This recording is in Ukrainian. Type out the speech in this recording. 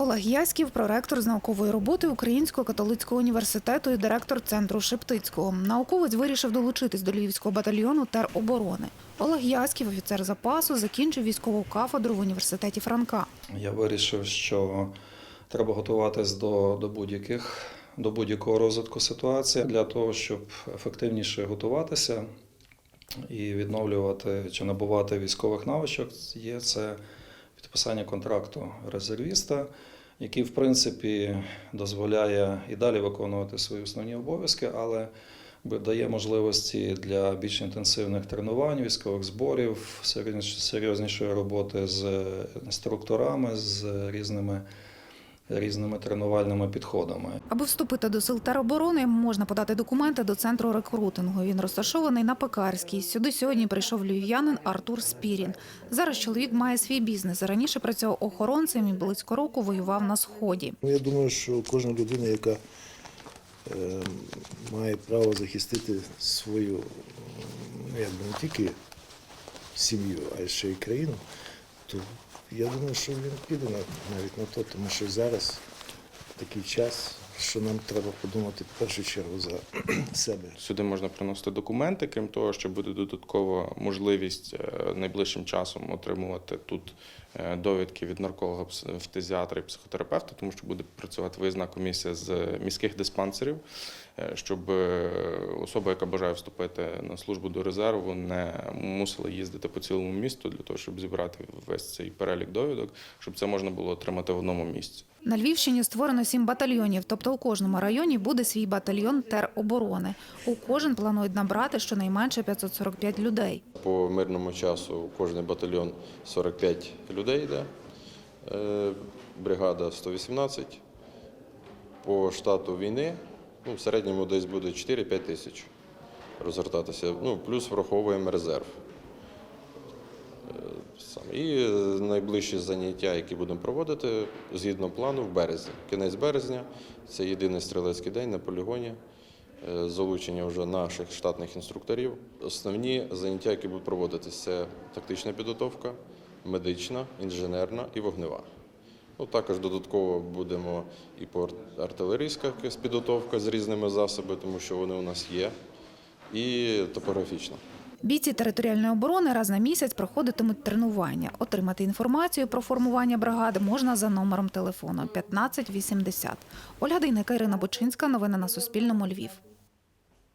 Олег Яськів, проректор з наукової роботи Українського католицького університету і директор центру Шептицького. Науковець вирішив долучитись до Львівського батальйону тероборони. Олег Яськів, офіцер запасу, закінчив військову кафедру в університеті Франка. Я вирішив, що треба готуватись до, до будь-яких до будь-якого розвитку ситуації для того, щоб ефективніше готуватися і відновлювати чи набувати військових навичок. Є це підписання контракту резервіста, який, в принципі, дозволяє і далі виконувати свої основні обов'язки, але дає можливості для більш інтенсивних тренувань, військових зборів, серйознішої роботи з інструкторами, з різними, різними тренувальними підходами. Аби вступити до сил тероборони, можна подати документи до центру рекрутингу. Він розташований на Пекарській. Сюди сьогодні прийшов львів'янин Артур Спірін. Зараз чоловік має свій бізнес. Раніше працював охоронцем і близько року воював на сході. Ну, я думаю, що кожна людина, яка е, має право захистити свою ну, якби не тільки сім'ю, а й ще й країну, то я думаю, що він піде на- навіть на то, тому що зараз такий час, що нам треба подумати в першу чергу за себе. Сюди можна приносити документи, крім того, що буде додаткова можливість е, найближчим часом отримувати тут е, довідки від нарколога, фтизіатра і психотерапевта, тому що буде працювати виїзна комісія з міських диспансерів, е, щоб особа, яка бажає вступити на службу до резерву, не мусила їздити по цілому місту для того, щоб зібрати весь цей перелік довідок, щоб це можна було отримати в одному місці. На Львівщині створено сім батальйонів, тобто у кожному районі буде свій батальйон тероборони. У кожен планують набрати щонайменше 545 людей. По мирному часу кожен батальйон 45 людей йде, е, бригада 118. По штату війни ну, в середньому десь буде 4-5 тисяч розгортатися. Ну, плюс враховуємо резерв. І е, найближчі заняття, які будемо проводити, згідно плану, в березні. Кінець березня це єдиний стрілецький день на полігоні. Е, Залучення вже наших штатних інструкторів. Основні заняття, які будуть проводитися, це тактична підготовка, медична, інженерна і вогнева. Ну, також додатково будемо і по артилерійська підготовка з різними засобами, тому що вони у нас є, і топографічна. Бійці територіальної оборони раз на місяць проходитимуть тренування. Отримати інформацію про формування бригади можна за номером телефону 1580. Ольга Дейника, Ірина Бочинська. Новини на Суспільному. Львів.